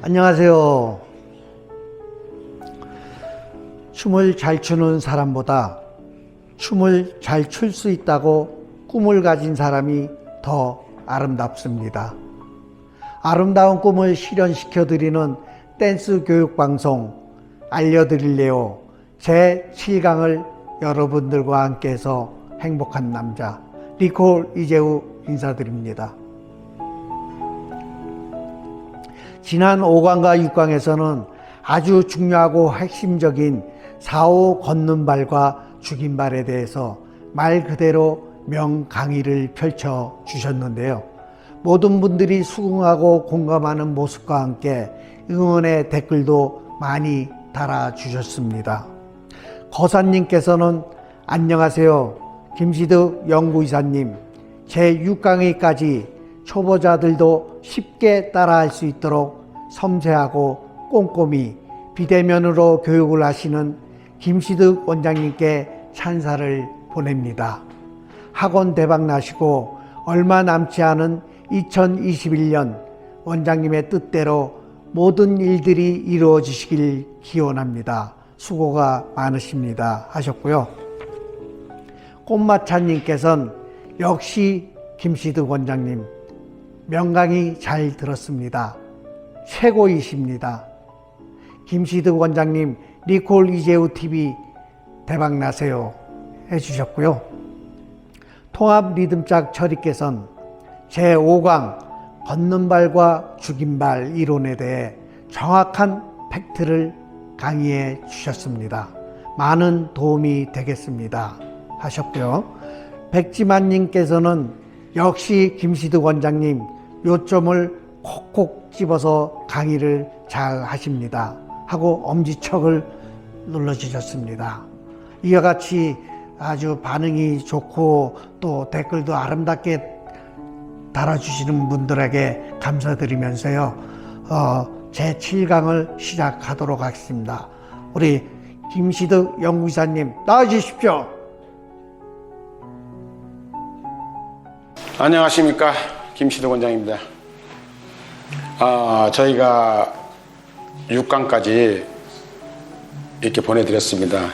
안녕하세요. 춤을 잘 추는 사람보다 춤을 잘 출 수 있다고 꿈을 가진 사람이 더 아름답습니다. 아름다운 꿈을 실현시켜 드리는 댄스 교육 방송 알려드릴래요. 제 7강을 여러분들과 함께해서 행복한 남자 리콜 이재우 인사드립니다. 지난 5강과 6강에서는 아주 중요하고 핵심적인 4호 걷는 발과 죽인 발에 대해서 말 그대로 명강의를 펼쳐 주셨는데요. 모든 분들이 수긍하고 공감하는 모습과 함께 응원의 댓글도 많이 달아주셨습니다. 거사님께서는 안녕하세요. 김시득 연구이사님. 제 6강의까지 초보자들도 쉽게 따라할 수 있도록 섬세하고 꼼꼼히 비대면으로 교육을 하시는 김시득 원장님께 찬사를 보냅니다. 학원 대박 나시고 얼마 남지 않은 2021년 원장님의 뜻대로 모든 일들이 이루어지시길 기원합니다. 수고가 많으십니다. 하셨고요. 꽃마차님께서는 역시 김시득 원장님 명강이 잘 들었습니다. 최고이십니다. 김시득 원장님 리콜 이재우 TV 대박 나세요 해주셨고요. 통합 리듬짝 처리께서는 제5강 걷는 발과 죽인 발 이론에 대해 정확한 팩트를 강의해 주셨습니다. 많은 도움이 되겠습니다. 하셨고요. 백지만님께서는 역시 김시득 원장님 요점을 콕콕 집어서 강의를 잘 하십니다. 하고 엄지척을 눌러주셨습니다. 이와 같이 아주 반응이 좋고 또 댓글도 아름답게 달아주시는 분들에게 감사드리면서요. 어, 제 7강을 시작하도록 하겠습니다. 우리 김시득 연구이사님 나와주십시오. 안녕하십니까 김시도 원장입니다. 아, 저희가 6강까지 이렇게 보내드렸습니다.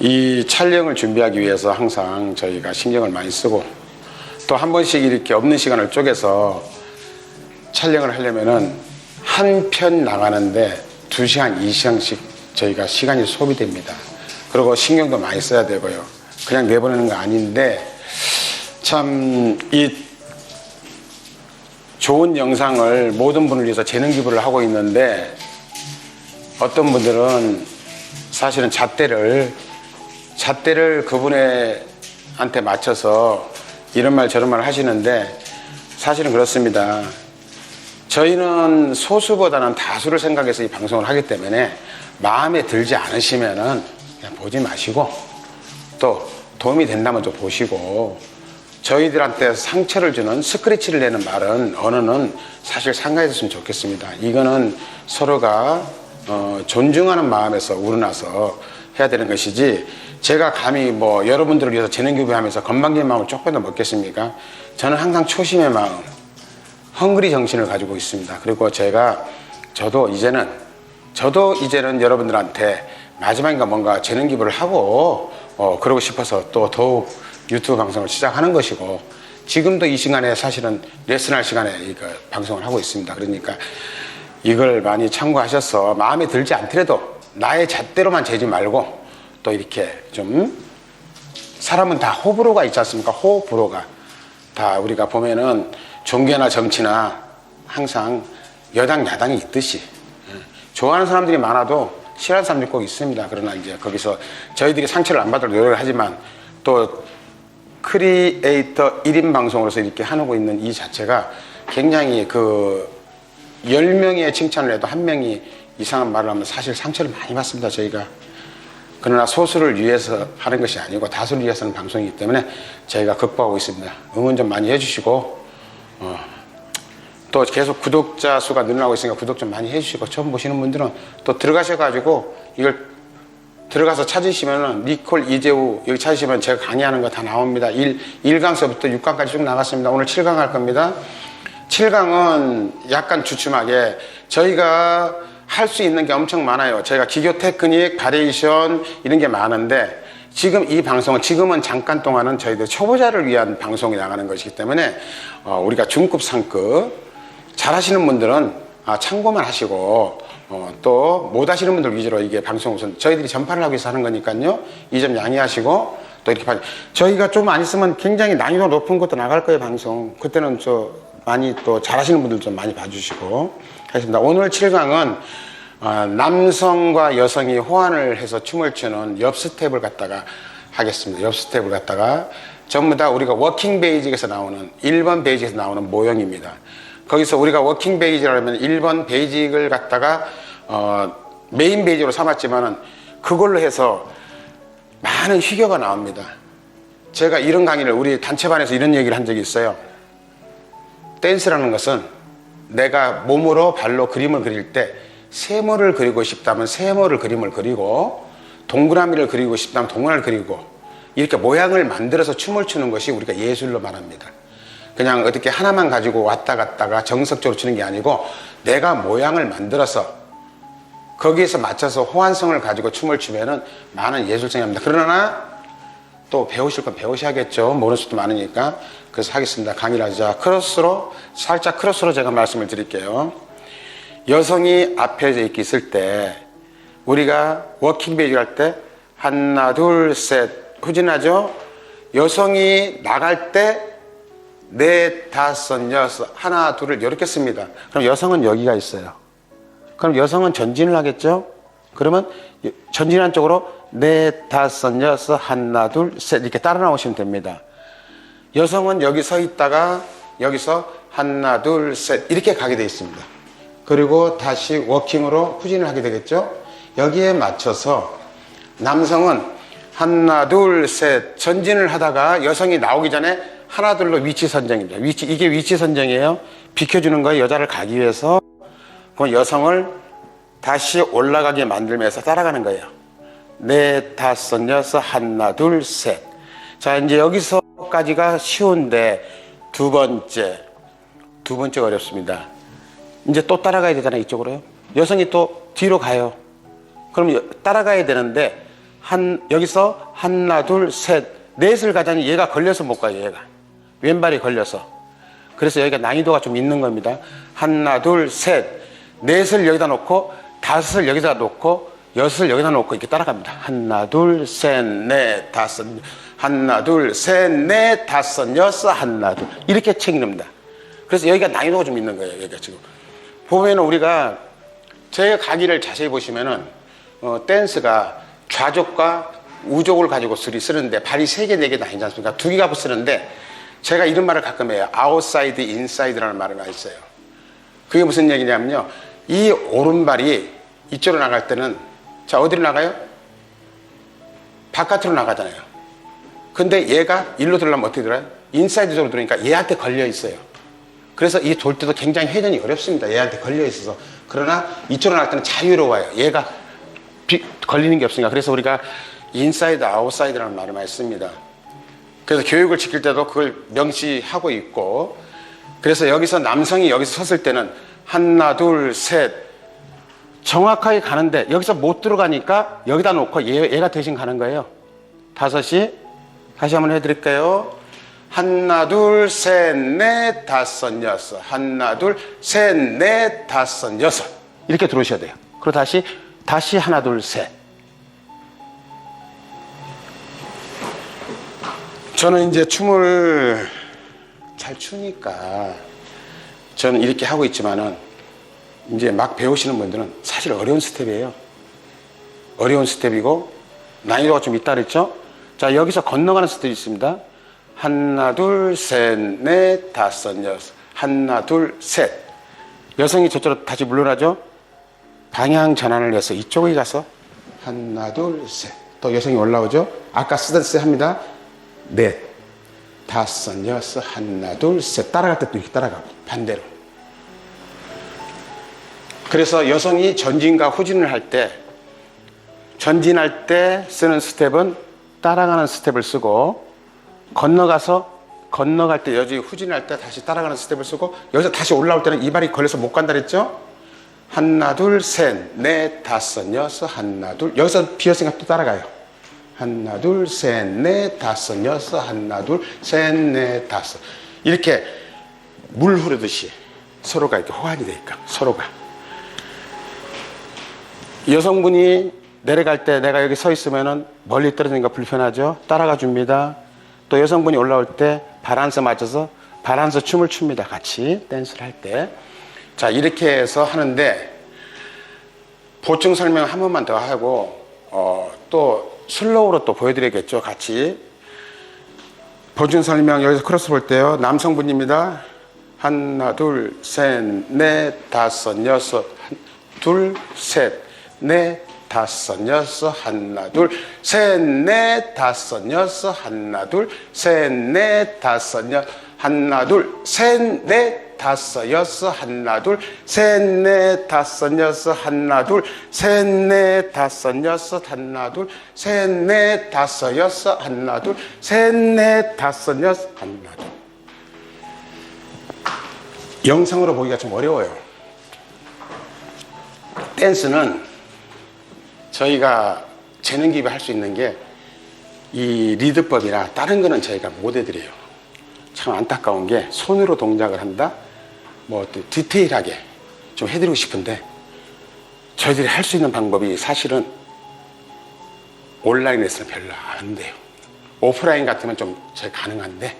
이 촬영을 준비하기 위해서 항상 저희가 신경을 많이 쓰고 또 한 번씩 이렇게 없는 시간을 쪼개서 촬영을 하려면은 한 편 나가는데 2시간, 2시간씩 저희가 시간이 소비됩니다. 그리고 신경도 많이 써야 되고요. 그냥 내보내는 거 아닌데 참 이 좋은 영상을 모든 분을 위해서 재능 기부를 하고 있는데 어떤 분들은 사실은 잣대를 잣대를 그분의 한테 맞춰서 이런 말 저런 말 하시는데 사실은 그렇습니다. 저희는 소수보다는 다수를 생각해서 이 방송을 하기 때문에 마음에 들지 않으시면은 그냥 보지 마시고 또 도움이 된다면 좀 보시고 저희들한테 상처를 주는 스크래치를 내는 말은 언어는 사실 상가해줬으면 좋겠습니다. 이거는 서로가 어, 존중하는 마음에서 우러나서 해야 되는 것이지 제가 감히 뭐 여러분들을 위해서 재능 기부하면서 건방진 마음을 조금도 먹겠습니까? 저는 항상 초심의 마음, 헝그리 정신을 가지고 있습니다. 그리고 제가 저도 이제는 저도 이제는 여러분들한테 마지막인가 뭔가 재능 기부를 하고 어, 그러고 싶어서 또 더욱 유튜브 방송을 시작하는 것이고 지금도 이 시간에 사실은 레슨할 시간에 이거 방송을 하고 있습니다. 그러니까 이걸 많이 참고하셔서 마음에 들지 않더라도 나의 잣대로만 재지 말고 또 이렇게 좀 사람은 다 호불호가 있지 않습니까? 호불호가 다 우리가 보면은 종교나 정치나 항상 여당 야당이 있듯이 예. 좋아하는 사람들이 많아도 싫어하는 사람들이 꼭 있습니다. 그러나 이제 거기서 저희들이 상처를 안 받을 노력을 하지만 또 크리에이터 1인 방송으로서 이렇게 하고 있는 이 자체가 굉장히 그 10명의 칭찬을 해도 한 명이 이상한 말을 하면 사실 상처를 많이 받습니다. 저희가. 그러나 소수를 위해서 하는 것이 아니고 다수를 위해서 하는 방송이기 때문에 저희가 극복하고 있습니다. 응원 좀 많이 해주시고 어, 또 계속 구독자 수가 늘어나고 있으니까 구독 좀 많이 해주시고 처음 보시는 분들은 또 들어가셔가지고 이걸 들어가서 찾으시면은 니콜 이재우 여기 찾으시면 제가 강의하는 거 다 나옵니다. 1, 1강서부터 6강까지 쭉 나갔습니다. 오늘 7강 할 겁니다. 7강은 약간 주춤하게 저희가 할 수 있는 게 엄청 많아요. 저희가 기교 테크닉, 바리에이션 이런 게 많은데 지금 이 방송은 지금은 잠깐 동안은 저희들 초보자를 위한 방송이 나가는 것이기 때문에 어, 우리가 중급, 상급 잘하시는 분들은 아, 참고만 하시고 어, 또 못하시는 분들 위주로 이게 방송 우선 저희들이 전파를 하기 위해서 하는 거니까요. 이 점 양해하시고 또 이렇게 봐 저희가 좀 안 있으면 굉장히 난이도 높은 것도 나갈 거예요 방송. 그때는 저 많이 또 잘하시는 분들 좀 많이 봐주시고 하겠습니다. 오늘 7강은 어, 남성과 여성이 호환을 해서 춤을 추는 옆 스텝을 갖다가 하겠습니다. 옆 스텝을 갖다가 전부 다 우리가 워킹 베이직에서 나오는 1번 베이직에서 나오는 모형입니다. 거기서 우리가 워킹 베이직이라면 1번 베이직을 갖다가 어, 메인 베이직으로 삼았지만은 그걸로 해서 많은 휘겨가 나옵니다. 제가 이런 강의를 우리 단체반에서 이런 얘기를 한 적이 있어요. 댄스라는 것은 내가 몸으로 발로 그림을 그릴 때 세모를 그리고 싶다면 세모를 그림을 그리고 동그라미를 그리고 싶다면 동그라미를 그리고 이렇게 모양을 만들어서 춤을 추는 것이 우리가 예술로 말합니다. 그냥 어떻게 하나만 가지고 왔다 갔다가 정석적으로 추는 게 아니고 내가 모양을 만들어서 거기에서 맞춰서 호환성을 가지고 춤을 추면은 많은 예술성이 납니다. 그러나 또 배우실 건 배우셔야겠죠. 모르는 수도 많으니까. 그래서 하겠습니다. 강의를 하자. 크로스로, 살짝 크로스로 제가 말씀을 드릴게요. 여성이 앞에 있을 때, 우리가 워킹 베이직 할 때, 하나, 둘, 셋, 후진하죠? 여성이 나갈 때, 넷, 다섯, 여섯, 하나, 둘을 이렇게 씁니다. 그럼 여성은 여기가 있어요. 그럼 여성은 전진을 하겠죠? 그러면 전진한 쪽으로 넷, 다섯, 여섯, 하나, 둘, 셋 이렇게 따라 나오시면 됩니다. 여성은 여기 서 있다가 여기서 하나, 둘, 셋 이렇게 가게 되어 있습니다. 그리고 다시 워킹으로 후진을 하게 되겠죠? 여기에 맞춰서 남성은 하나, 둘, 셋 전진을 하다가 여성이 나오기 전에 하나, 둘로 위치 선정입니다. 위치, 이게 위치 선정이에요. 비켜주는 거예요. 여자를 가기 위해서. 그 여성을 다시 올라가게 만들면서 따라가는 거예요. 넷, 다섯, 여섯, 하나, 둘, 셋. 자, 이제 여기서까지가 쉬운데 두 번째, 두 번째가 어렵습니다. 이제 또 따라가야 되잖아요, 이쪽으로요. 여성이 또 뒤로 가요. 그럼 여- 따라가야 되는데 한 여기서 하나, 둘, 셋, 넷을 가자니 얘가 걸려서 못 가요, 얘가. 왼발이 걸려서. 그래서 여기가 난이도가 좀 있는 겁니다. 하나, 둘, 셋, 넷을 여기다 놓고 다섯을 여기다 놓고 여섯을 여기다 놓고 이렇게 따라갑니다. 하나, 둘, 셋, 넷, 다섯, 하나, 둘, 셋, 넷, 다섯, 여섯, 하나, 둘 이렇게 챙깁니다. 그래서 여기가 난이도가 좀 있는 거예요. 여기가 지금 보면은 우리가 제 강의를 자세히 보시면은 어, 댄스가 좌족과 우족을 가지고 쓰리 쓰는데 발이 세 개, 네개 다니지 않습니까? 두 개 갖고 쓰는데 제가 이런 말을 가끔 해요. 아웃사이드, 인사이드라는 말을 많이 써요. 그게 무슨 얘기냐면요. 이 오른발이 이쪽으로 나갈 때는 자 어디로 나가요? 바깥으로 나가잖아요. 근데 얘가 일로 들어가면 어떻게 들어요? 인사이드 쪽으로 들어오니까 얘한테 걸려 있어요. 그래서 이 돌 때도 굉장히 회전이 어렵습니다. 얘한테 걸려 있어서. 그러나 이쪽으로 나갈 때는 자유로워요. 얘가 비- 걸리는 게 없으니까. 그래서 우리가 인사이드, 아웃사이드라는 말을 많이 씁니다. 그래서 교육을 지킬 때도 그걸 명시하고 있고 그래서 여기서 남성이 여기서 섰을 때는 하나 둘 셋 정확하게 가는데 여기서 못 들어가니까 여기다 놓고 얘, 얘가 대신 가는 거예요. 다섯이 다시 한번 해드릴까요. 하나 둘 셋 넷 다섯 여섯. 하나 둘 셋 넷 다섯 여섯. 이렇게 들어오셔야 돼요. 그리고 다시 다시 하나 둘 셋 저는 이제 춤을 잘 추니까 저는 이렇게 하고 있지만은 이제 막 배우시는 분들은 사실 어려운 스텝이에요. 어려운 스텝이고 난이도가 좀 있다 그랬죠? 자, 여기서 건너가는 스텝이 있습니다. 하나, 둘, 셋, 넷, 다섯, 여섯. 하나, 둘, 셋. 여성이 저쪽으로 다시 물러나죠? 방향 전환을 해서 이쪽에 가서 하나, 둘, 셋. 또 여성이 올라오죠? 아까 쓰던 스텝 합니다. 넷, 다섯, 여섯, 하나, 둘, 셋. 따라갈 때도 이렇게 따라가고, 반대로. 그래서 여성이 전진과 후진을 할 때, 전진할 때 쓰는 스텝은 따라가는 스텝을 쓰고, 건너가서 건너갈 때 여기 후진할 때 다시 따라가는 스텝을 쓰고 여기서 다시 올라올 때는 이 발이 걸려서 못 간다 그랬죠? 하나 둘 셋 넷 다섯 여섯 하나 둘 여기서 비었으니까 또 따라가요. 하나 둘 셋 넷 다섯 여섯 하나 둘 셋 넷 다섯 이렇게 물 흐르듯이 서로가 이렇게 호환이 되니까 서로가 여성분이 내려갈 때 내가 여기 서 있으면은 멀리 떨어지는 거 불편하죠? 따라가 줍니다. 또 여성분이 올라올 때 바란스 맞춰서 바란스 춤을 춥니다. 같이 댄스를 할 때. 자, 이렇게 해서 하는데 보충 설명 한 번만 더 하고 어, 또 슬로우로 또 보여드리겠죠. 같이. 보충 설명 여기서 크로스 볼 때요. 남성분입니다. 하나, 둘, 셋, 넷, 다섯, 여섯, 한, 둘, 셋, 넷, 다섯, 여섯, 하나, 둘, 셋, 넷, 다섯, 여섯, 하나, 둘, 셋, 넷, 다섯, 여, 하나, 둘, 셋, 넷, 다섯, 여섯, 하나, 둘, 셋, 넷, 다섯, 여섯, 하나, 둘, 셋, 넷, 다섯, 여섯, 하나, 둘, 셋, 넷, 다섯, 여섯, 하나, 둘, 셋, 넷, 다섯, 여섯, 하나, 둘. 영상으로 보기가 좀 어려워요. 댄스는 저희가 재능 기부 할수 있는 게 이 리드법이나 다른 거는 저희가 못 해드려요. 참 안타까운 게 손으로 동작을 한다? 뭐또 디테일하게 좀 해드리고 싶은데 저희들이 할 수 있는 방법이 사실은 온라인에서는 별로 안 돼요. 오프라인 같으면 좀 저희 가능한데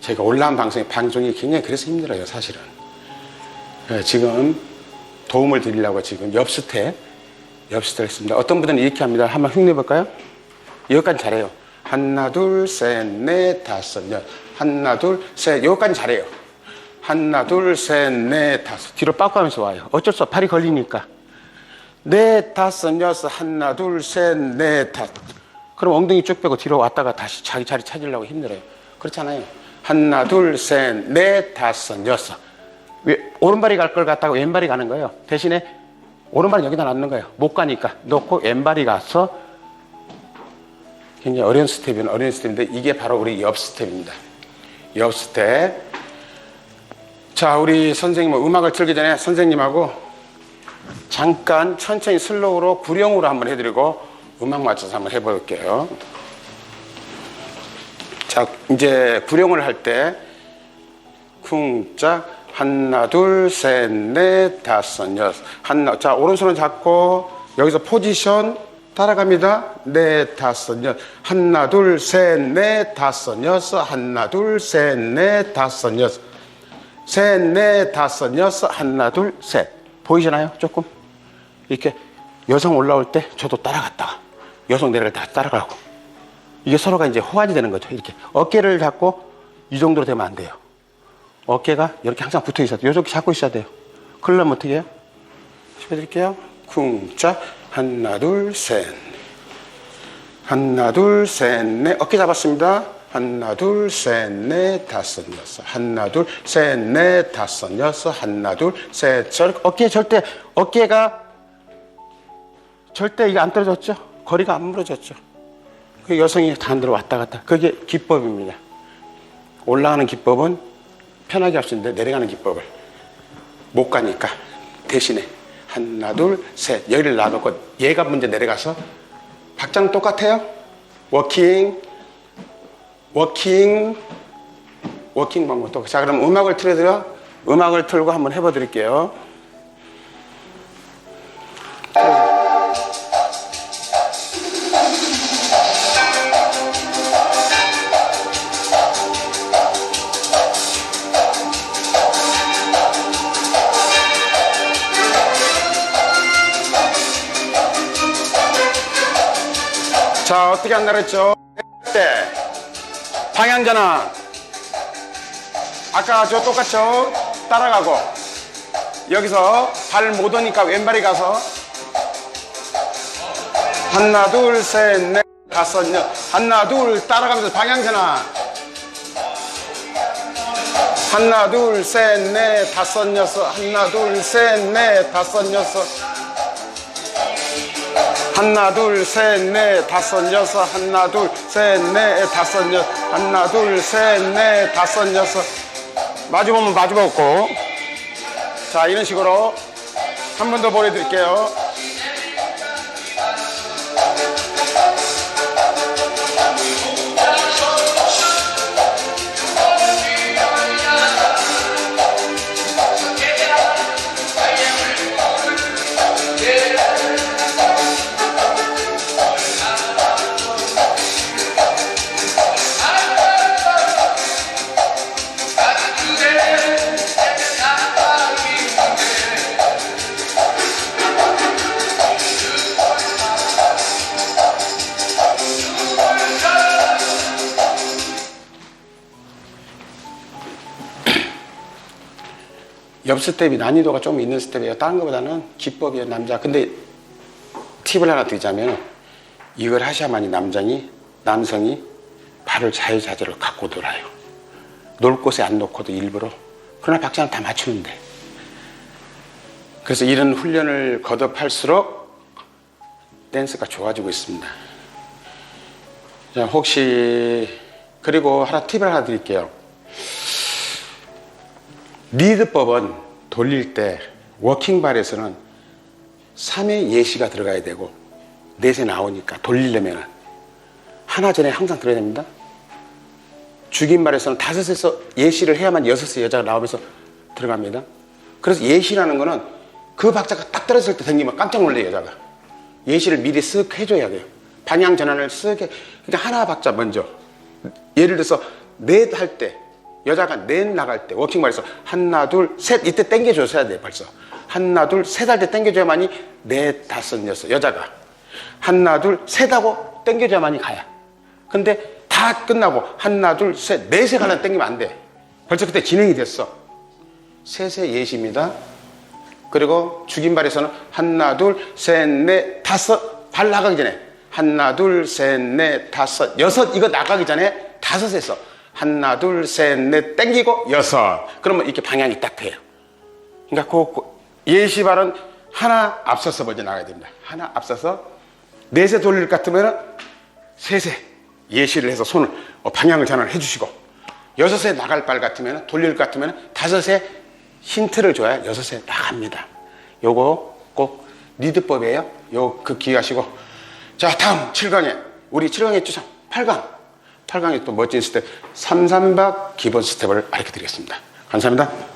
저희가 온라인 방송이 방송이 굉장히 그래서 힘들어요, 사실은. 예, 지금 도움을 드리려고 지금 엽스텝, 엽스텝 했습니다. 어떤 분들은 이렇게 합니다. 한번 흉내 볼까요? 여기까지 잘해요. 하나, 둘, 셋, 넷, 다섯, 여 하나, 둘, 셋. 여기까지 잘해요. 하나, 둘, 셋, 넷, 다섯. 뒤로 빠꾸하면서 와요. 어쩔 수 없어. 팔이 걸리니까. 넷, 다섯, 여섯, 하나, 둘, 셋, 넷, 다섯. 그럼 엉덩이 쭉 빼고 뒤로 왔다가 다시 자기 자리 찾으려고 힘들어요. 그렇잖아요. 하나, 둘, 셋, 넷, 다섯, 여섯. 왜, 오른발이 갈걸 갖다가 왼발이 가는 거예요. 대신에 오른발은 여기다 놨는 거예요. 못 가니까. 놓고 왼발이 가서 굉장히 어려운 스텝이는 어려운 스텝인데 이게 바로 우리 옆 스텝입니다. 옆 스텝. 자, 우리 선생님 음악을 틀기 전에 선생님하고 잠깐 천천히 슬로우로 구령으로 한번 해드리고 음악 맞춰서 한번 해볼게요. 자, 이제 구령을 할 때 쿵짝 하나 둘 셋 넷 다섯 여섯. 하나 자 오른손을 잡고 여기서 포지션 따라갑니다. 넷 다섯 여섯 하나 둘 셋 넷 다섯 여섯. 하나 둘 셋 넷 다섯 여섯 셋 넷 다섯 여섯 하나 둘 셋 보이시나요 조금 이렇게 여성 올라올 때 저도 따라갔다가 여성 내려갈 때 따라가고 이게 서로가 이제 호환이 되는 거죠 이렇게 어깨를 잡고 이 정도로 되면 안 돼요 어깨가 이렇게 항상 붙어 있어야 돼요. 이렇게 잡고 있어야 돼요. 그러려면 어떻게 해요? 시켜드릴게요. 쿵짝. 하나, 둘, 셋. 하나, 둘, 셋, 넷. 어깨 잡았습니다. 하나, 둘, 셋, 넷, 다섯, 여섯. 하나, 둘, 셋, 넷, 다섯, 여섯. 하나, 둘, 셋. 저 어깨 절대, 어깨가 절대 이게 안 떨어졌죠? 거리가 안 무너졌죠? 그 여성이 단으로 왔다 갔다. 그게 기법입니다. 올라가는 기법은 편하게 할 수 있는데 내려가는 기법을 못 가니까 대신에 하나 둘 셋 여기를 놔놓고 얘가 먼저 내려가서 박자는 똑같아요 워킹 워킹 워킹 방법 똑같아 자 그럼 음악을 틀어드려. 음악을 틀고 한번 해봐 드릴게요. 자 어떻게 한다 그랬죠? 때 방향 전환 아까 저 똑같죠? 따라가고. 여기서 발 못 오니까 왼발이 가서. 하나 둘 셋 넷 다섯 여 하나 둘 따라가면서 방향 전환 하나 둘 셋 넷 다섯 여섯. 하나 둘 셋 넷 다섯 여섯 하나 둘 셋 넷 다섯 여섯 하나 둘 셋 넷 다섯 여섯 하나 둘 셋 넷 다섯 여섯. 마주 보면 마주 보고 자 이런 식으로 한 번 더 보내드릴게요 옆 스텝이 난이도가 좀 있는 스텝이에요. 다른 것보다는 기법이에요 남자 근데 팁을 하나 드리자면 이걸 하셔야만이 남장이 남성이 발을 자유자재로 갖고 놀아요. 놀 곳에 안 놓고도 일부러. 그러나 박자는 다 맞추는데 그래서 이런 훈련을 거듭할수록 댄스가 좋아지고 있습니다. 자, 혹시 그리고 하나 팁을 하나 드릴게요 리드법은 돌릴 때 워킹발에서는 3회 예시가 들어가야 되고 넷에 나오니까 돌리려면 하나 전에 항상 들어야 됩니다. 죽임발에서는 다섯에서 예시를 해야만 여섯의 여자가 나오면서 들어갑니다. 그래서 예시라는 거는 그 박자가 딱 떨어질 때 생기면 깜짝 놀래요 여자가. 예시를 미리 쓱 해줘야 돼요. 방향 전환을 쓱 해. 그러니까 하나 박자 먼저. 예를 들어서 넷 할 때 여자가 넷 나갈 때 워킹발에서 하나 둘 셋 이때 땡겨줘야 돼 벌써. 하나 둘 셋 할 때 땡겨줘야만이 넷 다섯 여섯 여자가. 하나 둘 셋 하고 땡겨줘야만이 가야. 근데 다 끝나고 하나 둘 셋 넷에 가려 땡기면 안 돼. 벌써 그때 진행이 됐어. 셋의 예시입니다. 그리고 죽임발에서는 하나 둘 셋 넷 다섯 발 나가기 전에 하나 둘 셋 넷 다섯 여섯 이거 나가기 전에 다섯에서 하나 둘 셋 넷 땡기고 여섯. 그러면 이렇게 방향이 딱 돼요. 그러니까 그 예시 발은 하나 앞서서 먼저 나가야 됩니다. 하나 앞서서 넷에 돌릴 것 같으면 셋에 예시를 해서 손을 어, 방향을 전환해 주시고 여섯에 나갈 발 같으면 돌릴 것 같으면 다섯에 힌트를 줘야 여섯에 나갑니다. 요거 꼭 리드법이에요. 요 그 기하시고. 자 다음 7강에 우리 7강에 주장 8강 8강에 또 멋진 스텝 3, 3박 기본 스텝을 알려 드리겠습니다. 감사합니다.